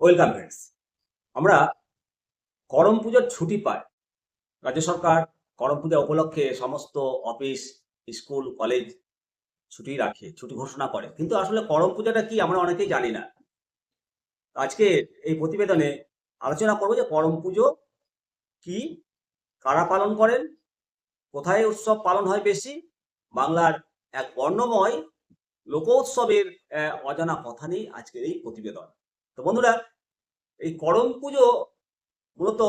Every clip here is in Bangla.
ওয়েলকাম ফ্রেন্ডস আমরা করম পুজোর ছুটি পাই। রাজ্য সরকার করম পূজা উপলক্ষে সমস্ত অফিস, স্কুল, কলেজ ছুটি রাখে, ছুটি ঘোষণা করে। কিন্তু আসলে করম পূজাটা কি আমরা অনেকেই জানি না। আজকে এই প্রতিবেদনে আলোচনা করব যে করম পুজো কি, কারা পালন করেন, কোথায় উৎসব পালন হয় বেশি, বাংলার এক বর্ণময় লোক উৎসবের অজানা কথা নেই আজকের এই প্রতিবেদন। তো বন্ধুরা এই করম পুজো মূলত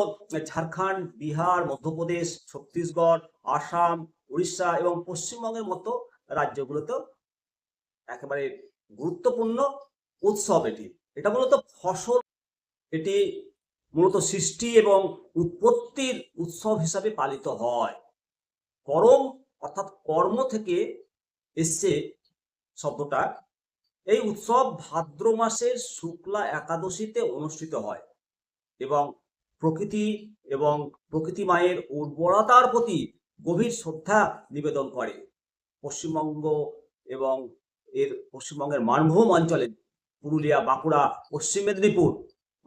ঝাড়খণ্ড, বিহার, মধ্যপ্রদেশ, ছত্তিশগড়, আসাম, উড়িষ্যা এবং পশ্চিমবঙ্গের মতো রাজ্যগুলোতেও একেবারে গুরুত্বপূর্ণ উৎসব এটি। এটা মূলত ফসল, এটি মূলত সৃষ্টি এবং উৎপত্তির উৎসব হিসাবে পালিত হয়। করম অর্থাৎ কর্ম থেকে এসছে শব্দটা। এই উৎসব ভাদ্র মাসের শুক্লা একাদশীতে অনুষ্ঠিত হয় এবং প্রকৃতি এবং প্রকৃতি মায়ের উর্বরতার প্রতি গভীর শ্রদ্ধা নিবেদন করে। পশ্চিমবঙ্গ এবং এর পশ্চিমবঙ্গের মানভূম অঞ্চলে পুরুলিয়া, বাঁকুড়া, পশ্চিম মেদিনীপুর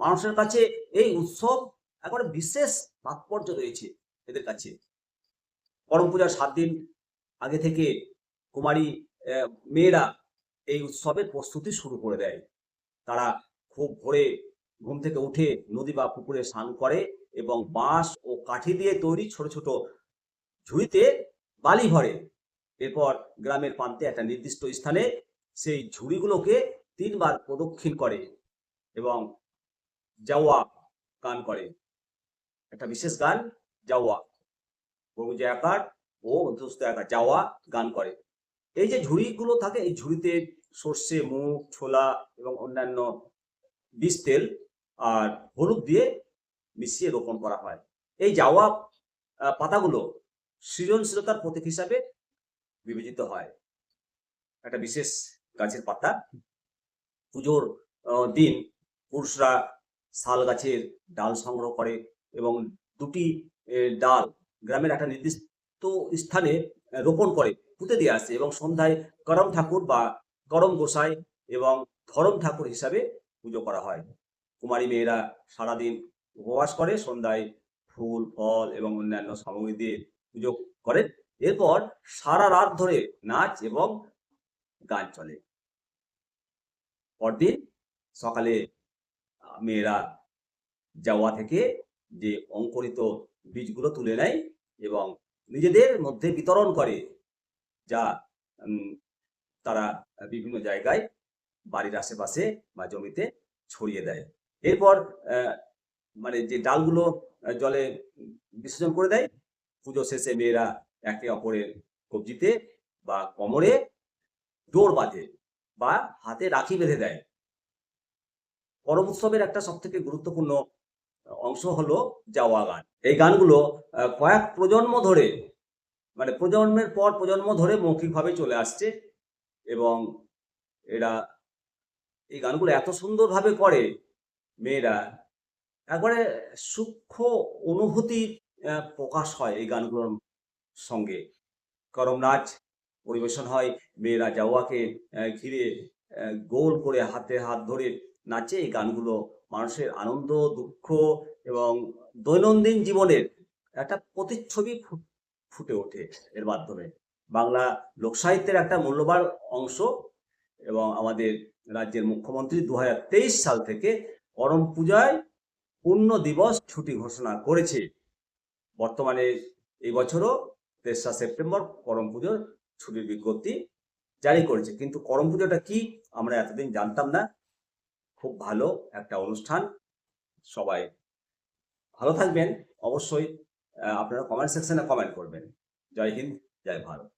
মানুষের কাছে এই উৎসব একেবারে বিশেষ তাৎপর্য রয়েছে এদের কাছে। করম পূজার সাত দিন আগে থেকে কুমারী মেয়েরা এই উৎসবের প্রস্তুতি শুরু করে দেয়। তারা খুব ভোরে ঘুম থেকে উঠে নদী বা পুকুরে স্নান করে এবং বাঁশ ও কাঠি দিয়ে তৈরি ছোট ছোট ঝুড়িতে বালি ভরে। এরপর গ্রামের প্রান্তে একটা নির্দিষ্ট স্থানে সেই ঝুড়িগুলোকে তিনবার প্রদক্ষিণ করে এবং জাওয়া গান করে। একটা বিশেষ গান জাওয়া বহুজ আকার ও মধ্যস্থ আকার যাওয়া গান করে। এই যে ঝুড়িগুলো থাকে, এই ঝুড়িতে সর্ষে, মুগ, ছোলা এবং অন্যান্য বীজ, তেল আর হলুদ দিয়ে মিশিয়ে রোপণ করা হয়। এই যাওয়া পাতাগুলো সৃজনশীলতার প্রতীক হিসাবে বিবেচিত হয়। একটা বিশেষ গাছের পাতা। পুজোর দিন পুরুষরা শাল গাছের ডাল সংগ্রহ করে এবং দুটি ডাল গ্রামের একটা নির্দিষ্ট স্থানে রোপণ করে। পুঁতে দিয়ে আসে এবং সন্ধ্যায় করম ঠাকুর বা করম গোসাই এবং ধরম ঠাকুর হিসাবে পুজো করা হয়। কুমারী মেয়েরা সারাদিন উপবাস করে, সন্ধ্যায় ফুল, ফল এবং অন্যান্য সামগ্রী দিয়ে পুজো করেন এরপর সারা রাত ধরে নাচ এবং গান চলে। পরদিন সকালে মেয়েরা যাওয়া থেকে যে অঙ্কুরিত বীজগুলো তুলে নেয় এবং নিজেদের মধ্যে বিতরণ করে যা তারা বিভিন্ন জায়গায় বাড়ির আশেপাশে বা জমিতে ছড়িয়ে দেয়। এরপর মানে যে ডালগুলো জলে বিসর্জন করে দেয়, পুজো শেষে মেয়েরা একে অপরের কবজিতে বা কোমরে ডোর বাঁধে বা হাতে রাখি বেঁধে দেয়। করম উৎসবের একটা সব থেকে গুরুত্বপূর্ণ, অংশ হলো যাওয়া গান এই গানগুলো কয়েক প্রজন্ম ধরে মানে প্রজন্মের পর প্রজন্ম ধরে মৌখিকভাবে চলে আসছে এবং এরা এই গানগুলো এত সুন্দরভাবে করে মেয়েরা একবারে সূক্ষ্ম অনুভূতি প্রকাশ হয় এই গানগুলোর সঙ্গে। করম নাচ পরিবেশন হয় মেয়েরা যাওয়াকে ঘিরে গোল করে হাতে হাত ধরে নাচে এই গানগুলো। মানুষের আনন্দ, দুঃখ এবং দৈনন্দিন জীবনের একটা প্রতিচ্ছবি ফুটে ওঠে এর মাধ্যমে। বাংলা লোকসাহিত্যের একটা মূল্যবান অংশ এবং আমাদের রাজ্যের মুখ্যমন্ত্রী দু হাজার তেইশ সাল থেকে করম পূজায় পূর্ণ দিবস ছুটি ঘোষণা করেছে। বর্তমানে এই বছরও তেসরা সেপ্টেম্বর করম পুজোর ছুটির বিজ্ঞপ্তি জারি করেছে। কিন্তু করম পুজোটা কি আমরা এতদিন জানতাম না। খুব ভালো একটা অনুষ্ঠান। সবাই ভালো থাকবেন। অবশ্যই আপনারা কমেন্ট সেকশনে কমেন্ট করবেন। জয় হিন্দ জয় ভারত।